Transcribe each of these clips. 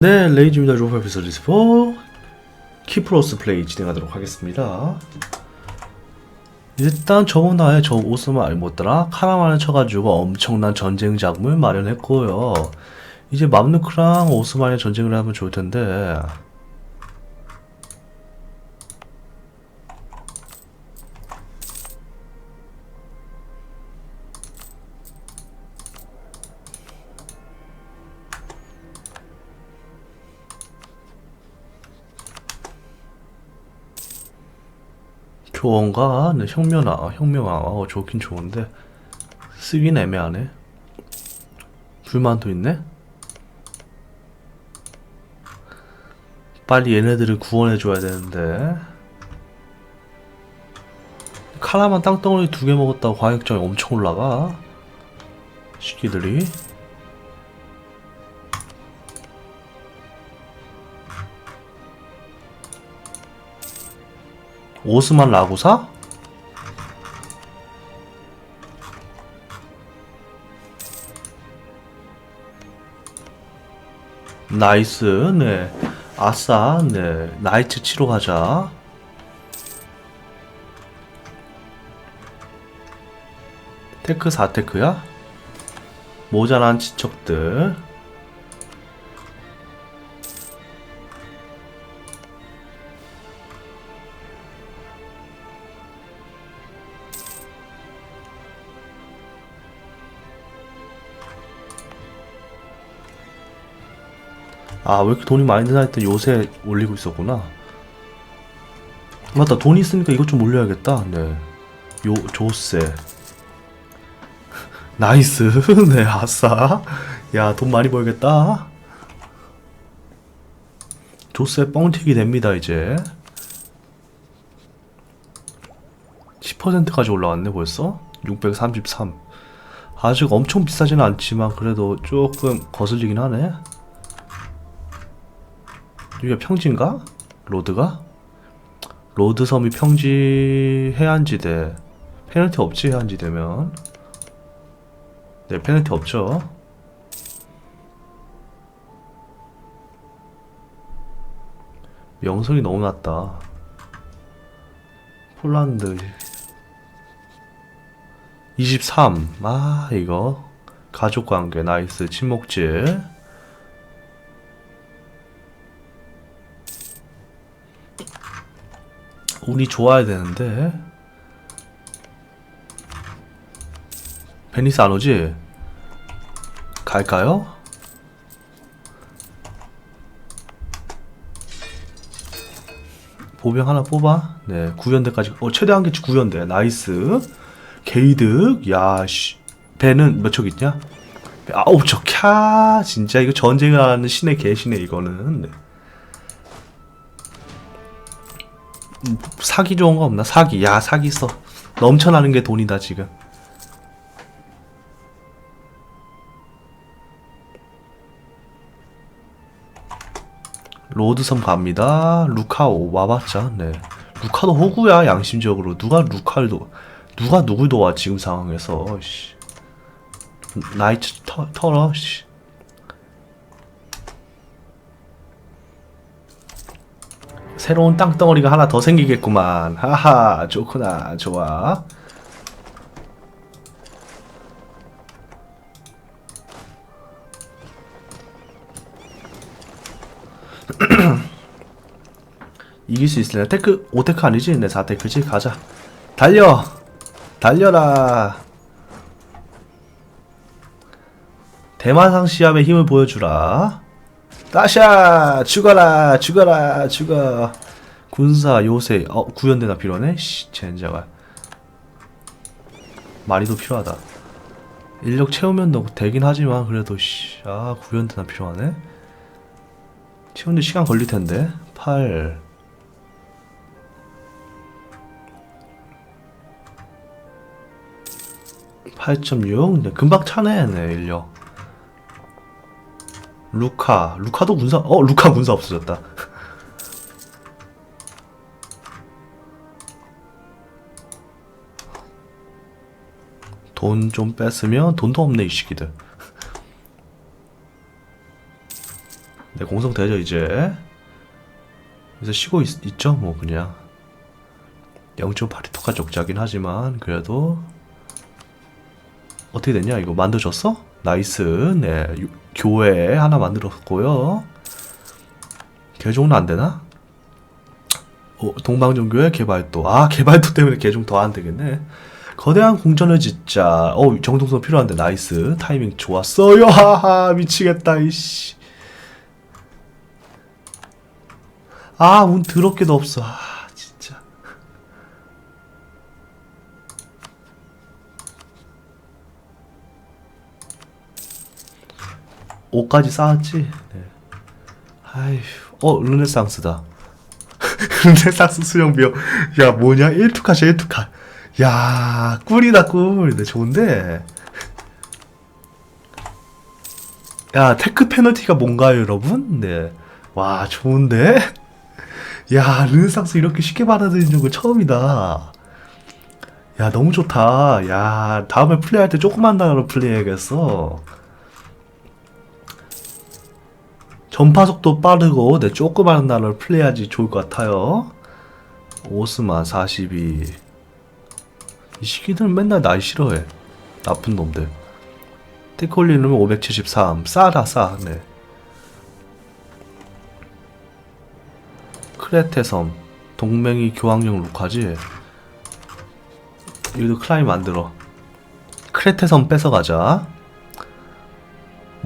네, 레이즈입니다. 로프에서 리스포 키프로스 플레이 진행하도록 하겠습니다. 일단 저번에 저 오스만 알못더라 카라만을 쳐가지고 엄청난 전쟁 자금을 마련했고요. 이제 맘누크랑 오스만의 전쟁을 하면 좋을 텐데 교원가 네, 혁명아 혁명아 어, 좋긴 좋은데 쓰긴 애매하네. 불만도 있네. 빨리 얘네들을 구원해줘야 되는데 카라만 땅덩어리 두 개 먹었다고 과액정이 엄청 올라가 시기들이 오스만 라구사? 나이스, 네. 아싸, 네. 나이트 치러 가자. 테크 4테크야? 모자란 친척들. 아, 왜 이렇게 돈이 많이 드나 했더니 요새 올리고 있었구나. 맞다, 돈 있으니까 이것 좀 올려야겠다. 네. 요, 조세. 나이스. 네, 아싸. 야, 돈 많이 벌겠다. 조세 뻥튀기 됩니다, 이제. 10%까지 올라왔네, 벌써? 633. 아직 엄청 비싸지는 않지만, 그래도 조금 거슬리긴 하네. 여기가 평지인가? 로드가? 로드 섬이 평지 해안지대 페널티 없지 해안지대면 네 페널티 없죠 명성이 너무 낮다 폴란드 23. 아, 이거. 가족관계, 나이스. 친목질. 운이 좋아야 되는데 베니스 안 오지? 갈까요? 보병 하나 뽑아. 네, 구연대까지. 어, 최대 한계치 구연대. 나이스. 게이득. 야, 씨. 배는 몇 척 있냐? 배 아홉 척. 캬. 진짜 이거 전쟁을 하는 신의 개신의 이거는. 네. 사기 좋은 거 없나? 사기. 야, 사기 써. 넘쳐나는 게 돈이다, 지금. 로드섬 갑니다. 루카오 와봤자. 네. 루카도 호구야, 양심적으로. 누가 루카를 도 누가 누굴 도와, 지금 상황에서. 씨. 나이트 터, 털어, 씨. 새로운 땅덩어리가 하나 더 생기겠구만. 하하, 좋구나, 좋아. 이길 수 있을래? 테크, 5테크 아니지? 네, 4테크지? 가자. 달려! 달려라! 대마상 시합의 힘을 보여주라. 따샤! 죽어라! 죽어라! 죽어! 군사, 요새, 어, 구현대나 필요하네? 씨, 젠자가. 더 필요하다. 인력 채우면 너 되긴 하지만, 그래도, 씨, 아, 구현대나 필요하네? 채우는데 시간 걸릴 텐데. 8. (8.6) 네, 금방 차네 네 인력 루카 루카도 군사 어 루카 군사 없어졌다 돈 좀 뺐으면 돈도 없네 이 시기들 네, 공성되죠 이제. 그래서 쉬고 있, 있죠 뭐 그냥. 0.82토가 적자긴 하지만 그래도 어떻게 됐냐 이거 만들어졌어? 나이스. 네 유- 교회 하나 만들었고요. 개종은 안 되나? 어, 동방종교회 개발도. 아 개발도 때문에 개종 더 안 되겠네. 거대한 궁전을 짓자. 어 정동선 필요한데. 나이스. 타이밍 좋았어요. 하하 미치겠다 이씨. 아 운 더럽게도 없어 아 진짜 5까지 쌓았지? 네. 아휴, 어, 르네상스다. 르네상스 수영비어. 야, 뭐냐? 1투카시 1투카. 야, 꿀이다, 꿀. 네, 좋은데. 야, 테크 페널티가 뭔가요, 여러분? 네. 와, 좋은데? 야, 르네상스 이렇게 쉽게 받아들이는 거 처음이다. 야, 너무 좋다. 야, 다음에 플레이할 때 조그만 단어로 플레이해야겠어. 전파 속도 빠르고 내 조그마한 나라를 플레이하지 좋을 것 같아요. 오스만 42. 이 시기들은 맨날 날 싫어해. 나쁜 놈들. 테콜리는 573. 싸다 싸. 네. 크레테 섬. 동맹이 교황령 루카지. 여기도 클라이 만들어. 크레테 섬 뺏어가자.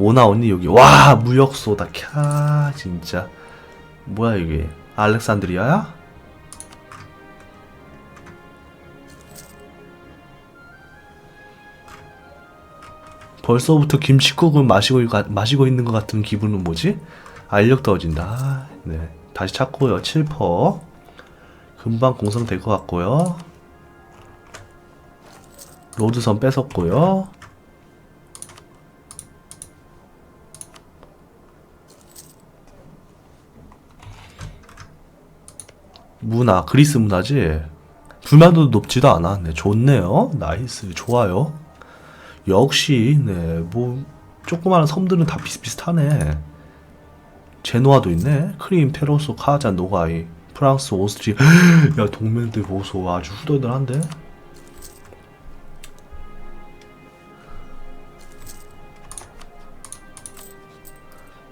뭐 나오니 여기 와 무역 소다 캬 진짜 뭐야 이게 알렉산드리아야? 벌써부터 김치국을 마시고, 가- 마시고 있는 것 같은 기분은 뭐지? 알력 떨어진다. 아, 네. 다시 찾고요. 7퍼. 금방 공성될 것 같고요. 로드선 뺏었고요. 문화, 그리스 문화지? 불만도 높지도 않아. 네, 좋네요. 나이스, 좋아요. 역시, 네, 뭐, 조그마한 섬들은 다 비슷비슷하네. 제노아도 있네. 크림, 페로소, 카자, 노가이, 프랑스, 오스트리아. 야, 동맹들 보소. 아주 후덜덜한데?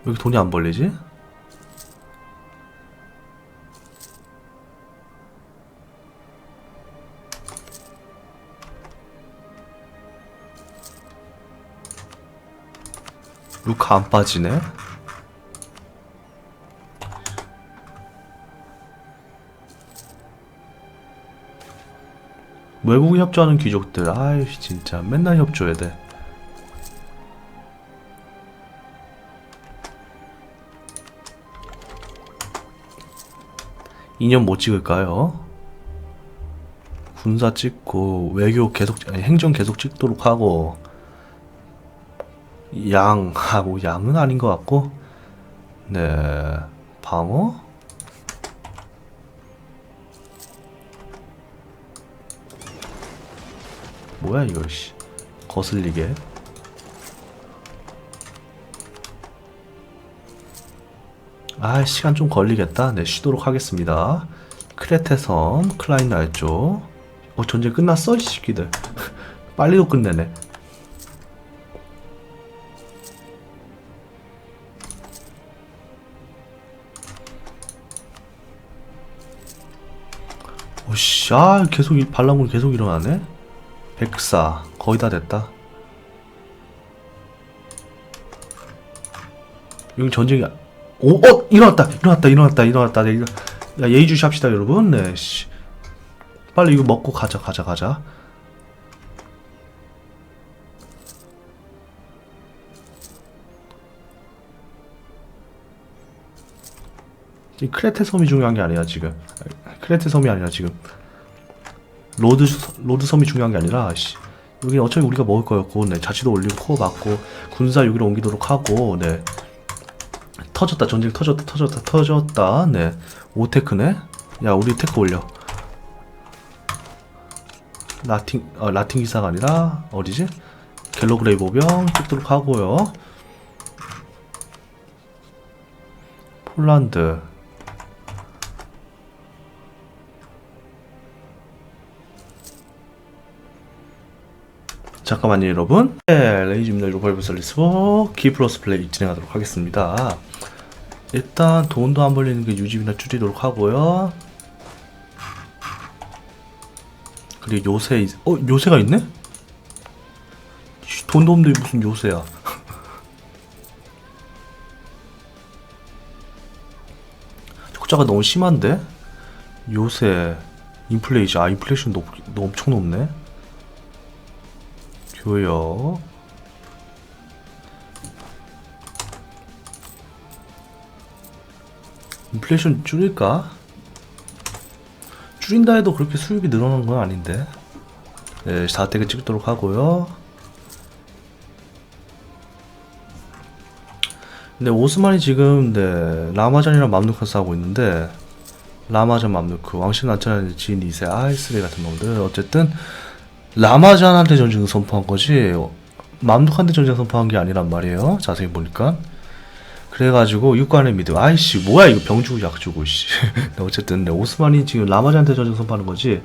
왜 이렇게 돈이 안 벌리지? 루카 안 빠지네? 외국 협조하는 귀족들, 아이 진짜 맨날 협조해야 돼. 인연 못 찍을까요? 군사 찍고 외교 계속 아니, 행정 계속 찍도록 하고 양, 아, 뭐, 양은 아닌 것 같고, 네, 방어? 뭐야, 이거, 씨. 거슬리게. 아, 시간 좀 걸리겠다. 네, 쉬도록 하겠습니다. 크레테 섬, 클라인 알죠? 어, 전쟁 끝났어? 이 새끼들. 빨리도 끝내네. 오씨, 아, 계속, 이 반란군 계속 일어나네? 백사, 거의 다 됐다. 여기 전쟁이, 오, 어, 일어났다, 일어났다, 일어났다, 일어났다. 네, 일어- 야, 예의주시 합시다, 여러분. 네, 씨. 빨리 이거 먹고 가자, 가자, 가자. 이 크레테 섬이 중요한 게 아니야 지금 크레테 섬이 아니라 지금 로드 로드 섬이 중요한 게 아니라 씨 여기 어차피 우리가 먹을 거였고 네 자치도 올리고 코어 받고 군사 여기로 옮기도록 하고 네. 터졌다. 전쟁 터졌다 터졌다 터졌다. 네. 오테크네? 야 우리 테크 올려. 라틴 어, 라틴 기사가 아니라 어디지? 갤로그레이 보병 찍도록 하고요. 폴란드 잠깐만요 여러분. 네, 레이즈입니다 로벌브 설리스고 키플러스 플레이 진행하도록 하겠습니다. 일단 돈도 안 벌리는 게 유지비나 줄이도록 하고요. 그리고 요새 있- 어 요새가 있네? 씨, 돈도 없는데 무슨 요새야? 적자가 너무 심한데? 요새 인플레이션 아 인플레이션 높, 너 엄청 높네 교역 인플레이션 줄일까? 줄인다 해도 그렇게 수입이 늘어나는 건 아닌데. 네, 4택을 찍도록 하고요. 근데 오스만이 지금 네, 라마잔이랑 맘누카 싸우고 있는데 라마잔 맘누크 왕신 나타나는 지인 2세 아이스레 같은 놈들. 어쨌든 라마잔한테 전쟁 선포한 거지 맘누카한테 전쟁 선포한 게 아니란 말이에요. 자세히 보니까. 그래가지고 육관의 미드. 아이씨 뭐야 이거 병주고 약주고 씨. 어쨌든 네, 오스만이 지금 라마잔한테 전쟁 선포하는 거지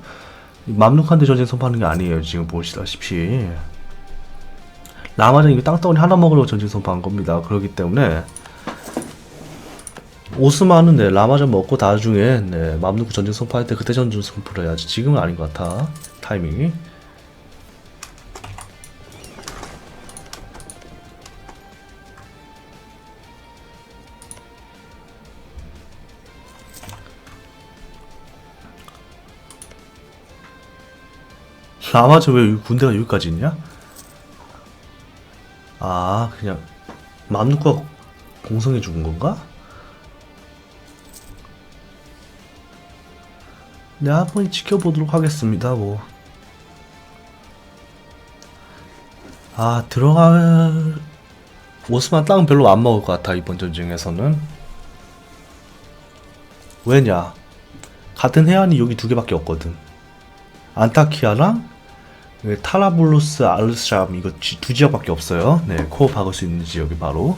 맘누카한테 전쟁 선포하는 게 아니에요 지금 보시다시피. 라마잔 이거 땅덩어리 하나 먹으려고 전쟁 선포한 겁니다. 그렇기 때문에 오스만은 네, 라마잔 먹고 나중에 네, 맘누크 전쟁 선포할 때 그때 전쟁 선포를 해야지. 지금은 아닌 것 같아 타이밍이 라마잔 왜 군대가 여기까지 있냐? 아 그냥 맘누크가 공성해 죽은 건가? 네, 한번 지켜보도록 하겠습니다, 뭐. 아, 들어갈, 오스만 땅 별로 안 먹을 것 같아, 이번 전쟁에서는. 왜냐? 같은 해안이 여기 두 개밖에 없거든. 안타키아랑 그 타라블루스, 알르샴, 이거 지- 두 지역밖에 없어요. 네, 코어 박을 수 있는 지역이 바로.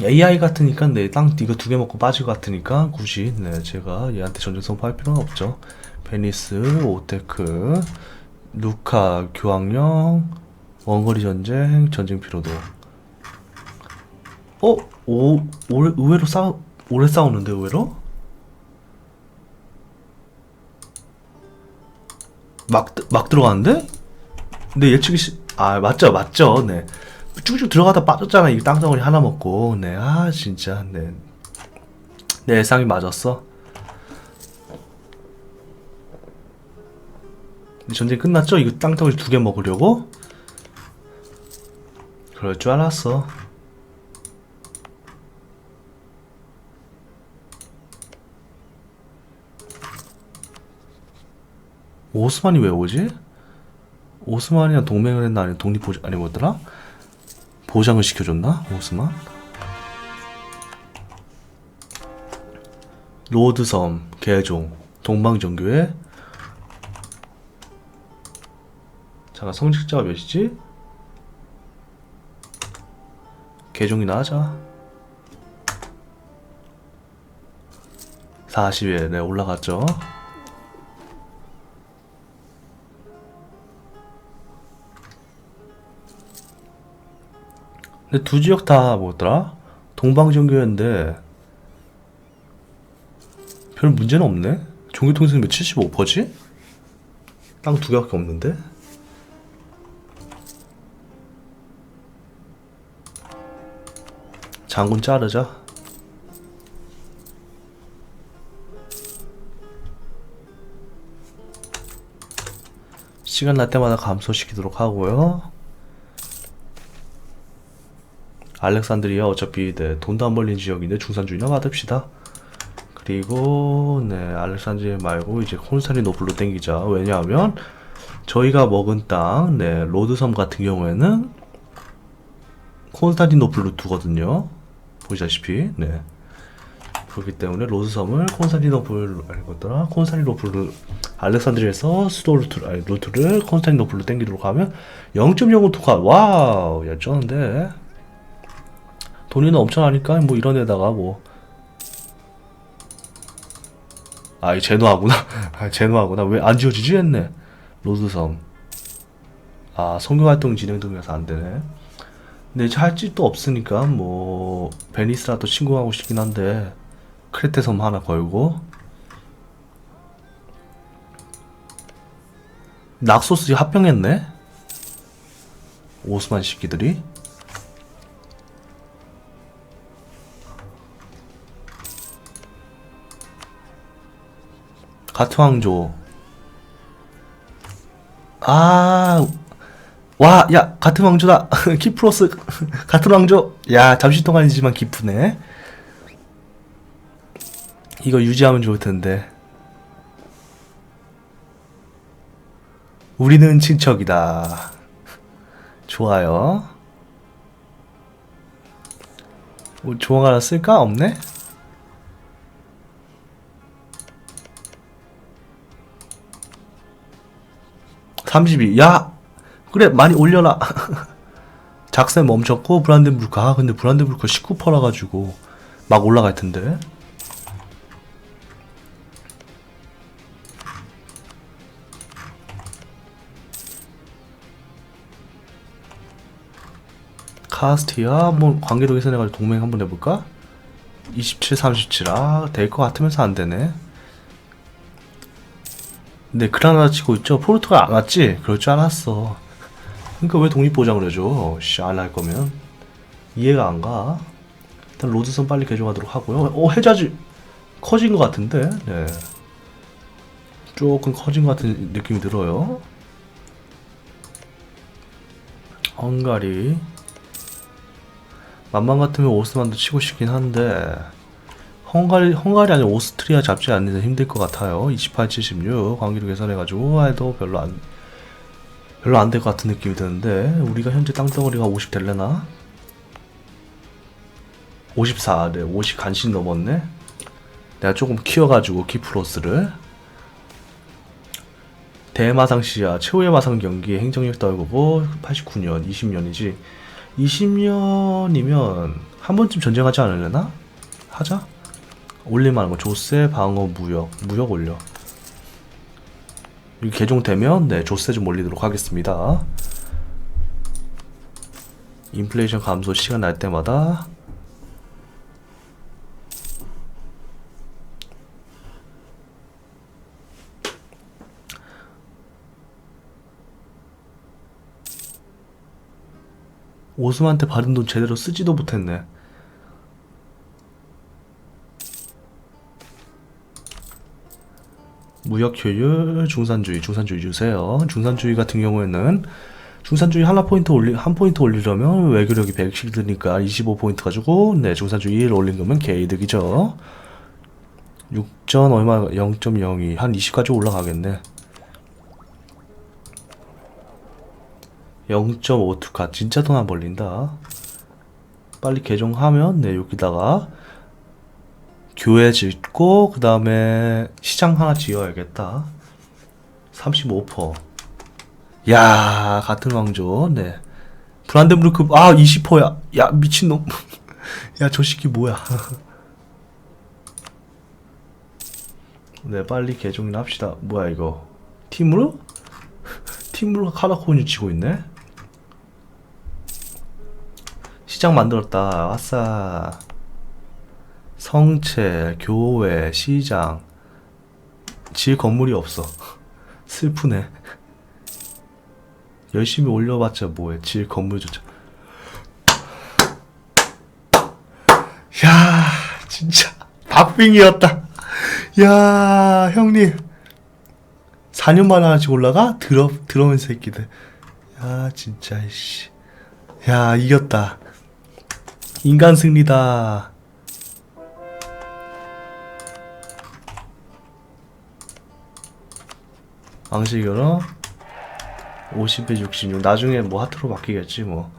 AI 같으니까 네, 땅 이거 두 개 먹고 빠질 것 같으니까 굳이 네, 제가 얘한테 전쟁 선포할 필요는 없죠. 베니스, 오테크, 루카, 교황령, 원거리 전쟁, 전쟁 피로도. 어? 오, 오래, 의외로 싸우, 오래 싸우는데 의외로? 막, 드- 막 들어가는데? 근데 예측이 시... 아 맞죠 맞죠 네 쭉쭉 들어가다 빠졌잖아 이 땅덩어리 하나 먹고 네 아 진짜 네. 내 예상이 맞았어 전쟁 끝났죠? 이거 땅덩어리 두 개 먹으려고? 그럴 줄 알았어 오스만이 왜 오지? 오스만이랑 동맹을 했나 아니 독립 보장 아니 뭐더라? 보장을 시켜줬나 오스만? 로드섬 개종 동방정교회 잠깐 성직자가 몇이지? 개종이나 하자 40에 네 올라갔죠 근데 두 지역 다 뭐더라? 동방정교회인데 별 문제는 없네. 종교 통신 몇 75%지? 땅 두 개밖에 없는데? 장군 자르자. 시간 날 때마다 감소시키도록 하고요. 알렉산드리아 어차피 네, 돈도 안 벌린 지역인데 중산주의나 받읍시다. 그리고 네 알렉산드리아 말고 이제 콘스탄티노플로 땡기자. 왜냐하면 저희가 먹은 땅, 네 로드섬 같은 경우에는 콘스탄티노플로 두거든요. 보시다시피 네 그렇기 때문에 로드섬을 콘스탄티노플 아니 뭐더라 콘스탄티노플로 알렉산드리아에서 수도 루트 아니 루트를 콘스탄티노플로 땡기도록 하면 0.05 토카 와우 야 쩌는데 돈이는 엄청나니까 뭐 이런 데다가 뭐. 아, 이 제노하구나. 아, 제노하구나. 왜 안 지워지지 했네. 로드섬. 아, 성교활동 진행 중이라서 안 되네. 근데 이제 할 짓도 없으니까 뭐 베니스라도 신고하고 싶긴 한데 크레테 섬 하나 걸고 낙소스 합병했네? 오스만 시끼들이 가트왕조 아, 와, 야, 같은 왕조다. 키프로스, 같은 왕조. 야, 잠시 동안이지만 기쁘네. 이거 유지하면 좋을 텐데. 우리는 친척이다. 좋아요. 뭐 조항 하나 쓸까? 없네? 삼십이 야! 그래, 많이 올려라. 작세 멈췄고, 브란덴부르크. 아, 근데 브란덴부르크 19%라 가지고, 막 올라갈 텐데. 카스티아 한번 관계도 개선해가지고 동맹 한번 해볼까? 27, 37. 아, 될 것 같으면서 안 되네. 근데 그라나다 치고 있죠? 포르투갈 안 왔지? 그럴 줄 알았어. 그러니까 왜 독립보장을 해줘? 씨, 안 할 거면. 이해가 안 가. 일단 로드선 빨리 개조하도록 하고요. 어, 해자지 커진 것 같은데? 네. 조금 커진 것 같은 느낌이 들어요. 헝가리. 만만 같으면 오스만도 치고 싶긴 한데 헝가리 헝가리 아니라 오스트리아 잡지 않는 데 힘들 것 같아요. 28, 76 관계로 계산해가지고 해도 별로 안 별로 안 될 것 같은 느낌이 드는데 우리가 현재 땅덩어리가 50 될래나? 54, 네, 50 간신 넘었네. 내가 조금 키워가지고 키프로스를 대마상시야 최후의 마상 경기 행정력 떨고고 89년 20년이지 20년이면 한 번쯤 전쟁하지 않으려나? 하자. 올릴만한 거 조세 방어 무역 무역 올려. 이게 개종되면 네 조세 좀 올리도록 하겠습니다. 인플레이션 감소 시간 날 때마다 오스만한테 받은 돈 제대로 쓰지도 못했네. 무역 효율, 중산주의, 중산주의 주세요. 중산주의 같은 경우에는 중산주의 하나 포인트 올리 한 포인트 올리려면 외교력이 100씩 드니까 25포인트 가지고 네 중산주의 1 올린 거면 개이득이죠. 6전 얼마 0.02 한 20까지 올라가겠네. 0.5투카 진짜 돈 안 벌린다. 빨리 개종하면 네 여기다가 교회 짓고 그 다음에 시장 하나 지어야겠다. 35%. 야 같은 왕조. 네. 브란덴부르크 아 20%야. 야 미친놈. 야저 새끼 뭐야. 네 빨리 개종이나 합시다. 뭐야 이거. 팀으로? 팀으로 카라코니 치고 있네. 시장 만들었다. 아싸. 성체, 교회, 시장. 질 건물이 없어. 슬프네. 열심히 올려봤자 뭐해. 질 건물조차. 야, 진짜. 박빙이었다. 야, 형님. 4년 만에 하나씩 올라가? 들어, 들어온 새끼들. 야, 진짜, 씨. 야, 이겼다. 인간 승리다. 왕실결혼 50에 66 나중에 뭐 하트로 바뀌겠지 뭐.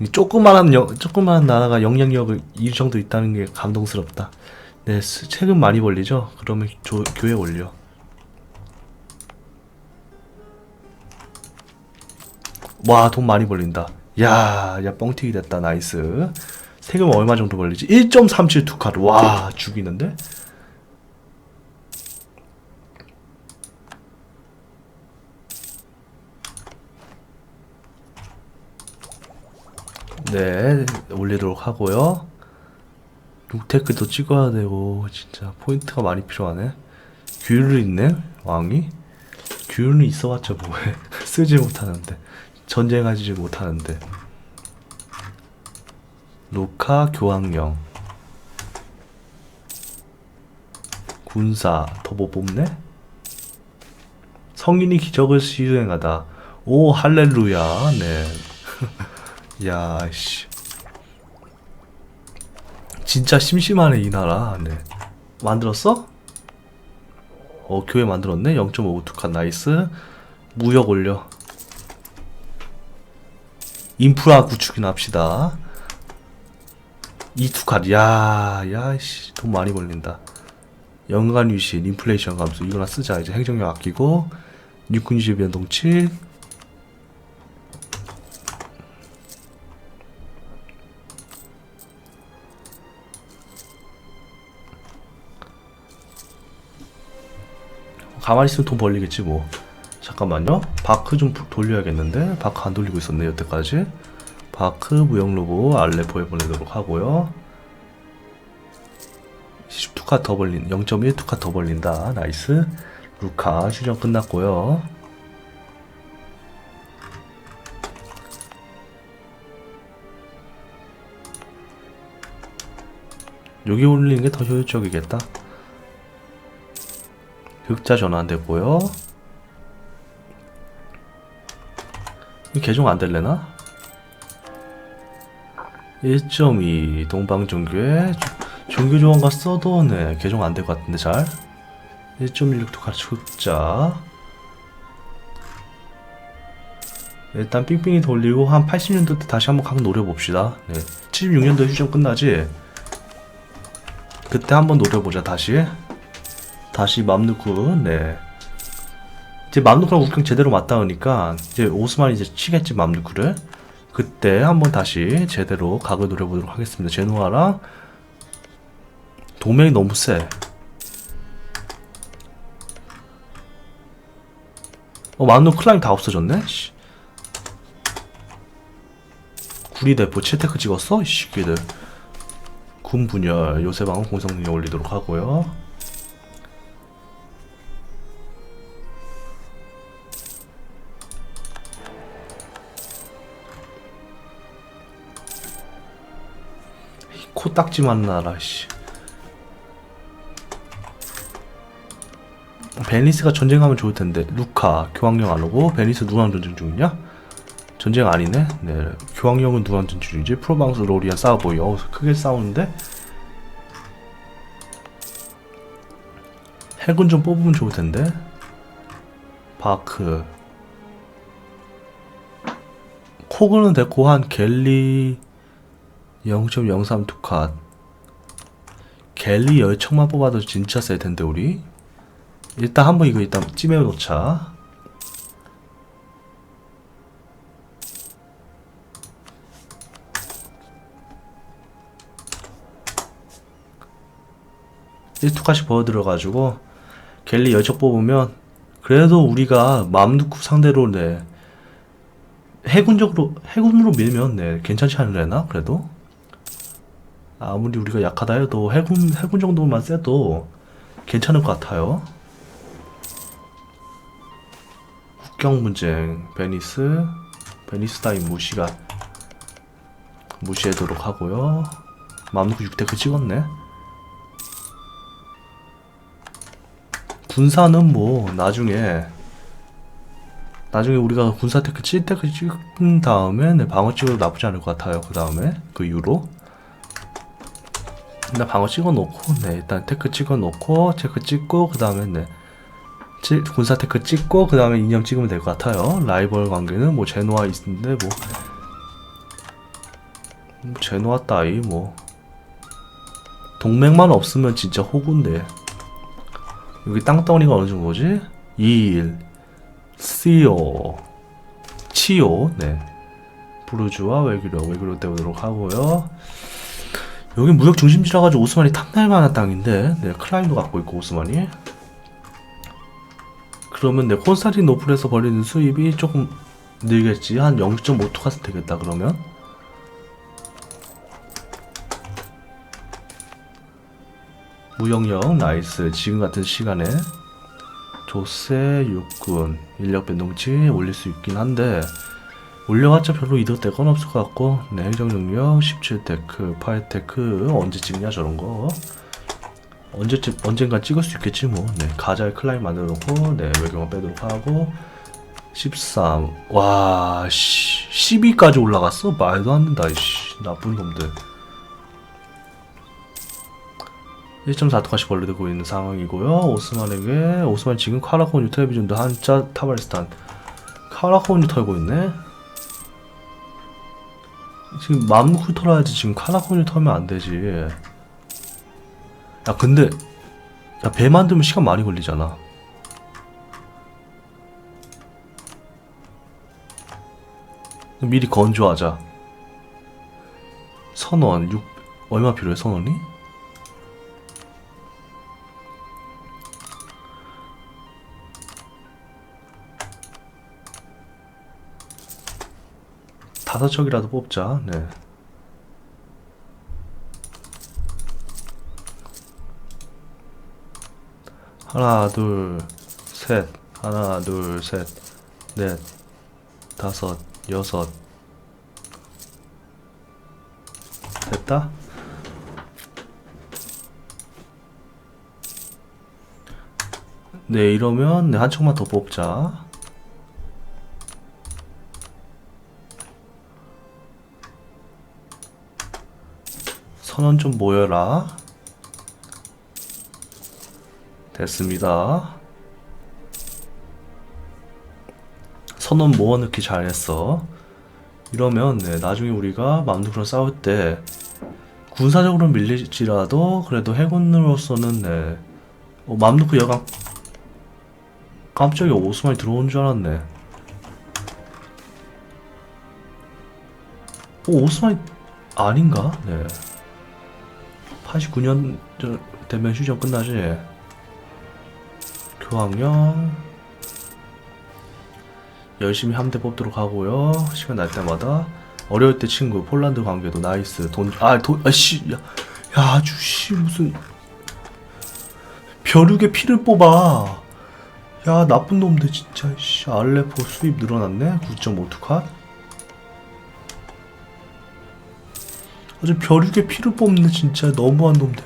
이 조그만한 여, 조그만한 나라가 영향력을 이 정도 있다는 게 감동스럽다. 네 스- 세금 많이 벌리죠? 그러면 조, 교회 올려 와 돈 많이 벌린다. 야야 뻥튀기 됐다. 나이스. 세금 얼마 정도 걸리지? 1.37 두카드. 와, 죽이는데? 네, 올리도록 하고요. 룩테크도 찍어야 되고, 진짜 포인트가 많이 필요하네. 귤을 있네, 왕이. 귤은 있어봤자 뭐해. 쓰지 못하는데. 전쟁하지 못하는데. 루카 교황령. 군사 더못 뽑네? 성인이 기적을 시행하다. 오 할렐루야. 네. 야 씨. 진짜 심심하네 이 나라. 네. 만들었어? 어 교회 만들었네. 0.5 두칸 나이스. 무역 올려. 인프라 구축이나 합시다. 이 두칸. 야, 야, 씨, 돈 많이 벌린다. 연간 유신, 인플레이션 감소 이거나 쓰자. 이제 행정력 아끼고 육군 유지 변동 7. 가만히 있으면 돈 벌리겠지 뭐. 잠깐만요. 바크 좀 돌려야겠는데 바크 안 돌리고 있었네 여태까지. 바크 무역 로보 알레포에 보내도록 하고요. 10투카 더 벌린 0.1 투카 더 벌린다. 나이스. 루카 휴전 끝났고요. 여기 올리는 게 더 효율적이겠다. 흑자 전환 안 됐고요. 이 개종 안 될래나? 1.2 동방종교에 종교 조항과 써도 네 개종 안 될 것 같은데 잘 1.16도 같이 흑자 일단 삥삥이 돌리고 한 80년도 때 다시 한번 각 노려봅시다 네. 76년도 휴전 끝나지 그때 한번 노려보자 다시 다시 맘 넣고 네. 이제 맘누크랑 우경 제대로 맞닿으니까 이제 오스만이 이제 치겠지 맘누크를 그때 한번 다시 제대로 각을 노려보도록 하겠습니다. 제노아랑 동맹이 너무 세. 어, 맘누크 클라임 다 없어졌네? 씨. 구리 대포 7테크 찍었어? 이 새끼들. 군 분열. 요새방은 공성능력 올리도록 하고요 코딱지 만나라 씨. 베니스가 전쟁하면 좋을 텐데 루카 교황령 안 오고 베니스 누구랑 전쟁 중이냐? 전쟁 아니네. 네 교황령은 누구랑 전쟁 중이지? 프로방스 로리안 싸워보이. 어 크게 싸우는데 해군 좀 뽑으면 좋을 텐데. 바크 코그는 됐고 한 갤리 0.03 두칸. 갤리 열척만 뽑아도 진짜 셀 텐데 우리? 일단 한번 이거 일단 찜해 놓자. 일투카씩 보여 들어가지고 갤리 열척 뽑으면 그래도 우리가 맘 놓고 상대로 네 해군적으로 해군으로 밀면 네 괜찮지 않으려나 그래도 아무리 우리가 약하다 해도 해군 해군 정도만 세도 괜찮을 것 같아요. 국경 분쟁 베니스 베니스 타임 무시가 무시하도록 하고요. 놓고 6대크 찍었네. 군사는 뭐 나중에 나중에 우리가 군사 테크 7테크 찍은 다음에 네, 방어 찍어도 나쁘지 않을 것 같아요. 그 다음에 그 이후로 일단 방어 찍어놓고 네 일단 테크 찍어놓고 체크 찍고 그 다음에 네. 치- 군사 테크 찍고 그 다음에 이념 찍으면 될 것 같아요. 라이벌 관계는 뭐 제노아 있는데 뭐, 뭐 제노아 따위 뭐. 동맹만 없으면 진짜 호구인데. 여기 땅덩어리가 어느 정도지? 2일. 시오. 치오. 네. 부르주와 외교력 외교력 때우도록 하고요 여기 무역 중심지라 가지고 오스만이 탐날 만한 땅인데 네, 클라임도 갖고 있고 오스만이. 그러면 네 콘스탄티노플에서 벌리는 수입이 조금 늘겠지. 한 0.5투가 되겠다 그러면. 무역력 나이스. 지금 같은 시간에 조세 육군 인력 변동치 올릴 수 있긴 한데 올려봤자 별로 이득될 건 없을 것 같고 네 행정 능력 17테크 8테크 언제 찍냐 저런 거 언제쯤 언젠가 찍을 수 있겠지 뭐 네 가자의 클라임 만들어 놓고 네 외경을 빼도록 하고 13 와, 씨, 12까지 올라갔어? 말도 안 된다, 씨. 나쁜 놈들. 1.4토까지 벌려들고 있는 상황이고요. 오스만에게, 오스만 지금 카라콘유 텔레비전도 한자 타바리스탄. 카라콘유 털고 있네? 지금 맘 놓고 털어야지. 지금 카라콘유 털면 안 되지. 야, 근데, 야, 배 만들면 시간 많이 걸리잖아. 미리 건조하자. 선원 6 얼마 필요해 선원이? 다섯 척이라도 뽑자. 네. 하나, 둘, 셋. 하나, 둘, 셋. 넷. 다섯, 여섯. 됐다. 네, 이러면 네, 한 척만 더 뽑자. 선원 좀 모여라. 됐습니다. 선원 모아넣기 잘했어. 이러면 네, 나중에 우리가 맘두크랑 싸울 때 군사적으로 밀릴지라도 그래도 해군으로서는 네, 어, 맘두크 여강 깜짝이야 오스만이 들어온 줄 알았네. 오 오스만이 아닌가? 네. 89년 되면 휴전 끝나지. 교황령 열심히 함대 뽑도록 하고요. 시간 날 때마다 어려울 때 친구 폴란드 관계도 나이스 돈아돈 아씨 야, 야 아주 씨 무슨 벼룩의 피를 뽑아. 야 나쁜 놈들 진짜 씨 알레포 수입 늘어났네 9.5투 아주 벼룩의 피를 뽑네 진짜 너무한 놈들.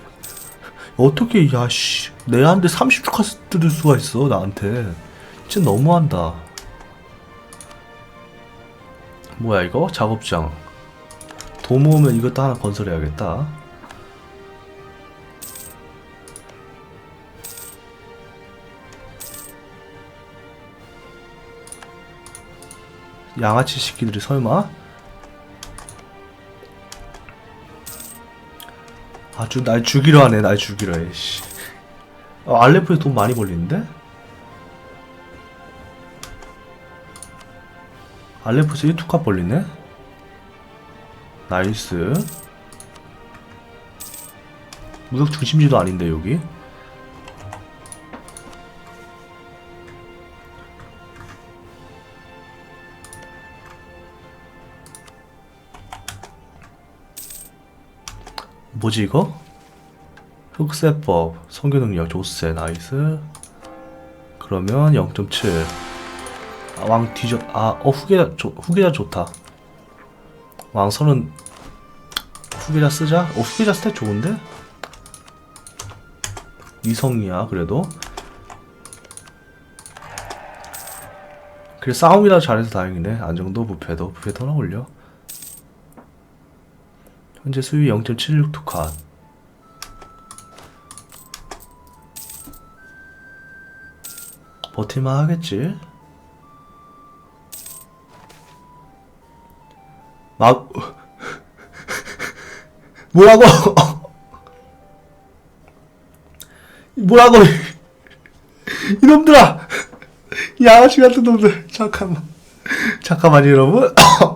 어떻게 야씨 내한테 30투 뜯을 수가 있어 나한테 진짜 너무한다. 뭐야 이거? 작업장 도 모으면 이것도 하나 건설해야겠다 양아치 새끼들이 설마? 아 주 날 죽이려 하네 날 죽이려 해 씨. 어, 알레포에 돈 많이 벌리는데? 알레포스 1투카 벌리네? 나이스 무역 중심지도 아닌데 여기 뭐지 이거? 흑세법 성교능력 조세 나이스. 그러면 0.7 아, 왕 뒤져 아 어 후계자 조, 후계자 좋다. 왕선은 후계자 쓰자? 어 후계자 스탯 좋은데? 이성이야 그래도. 그래 싸움이라도 잘해서 다행이네. 안정도 부패도 부패 더 올려 현재 수위 0.76투 칸. 버틸만 하겠지? 막 뭐라고? 뭐라고? 이놈들아! 이 양아치 같은 놈들! 잠깐만. 잠깐만 여러분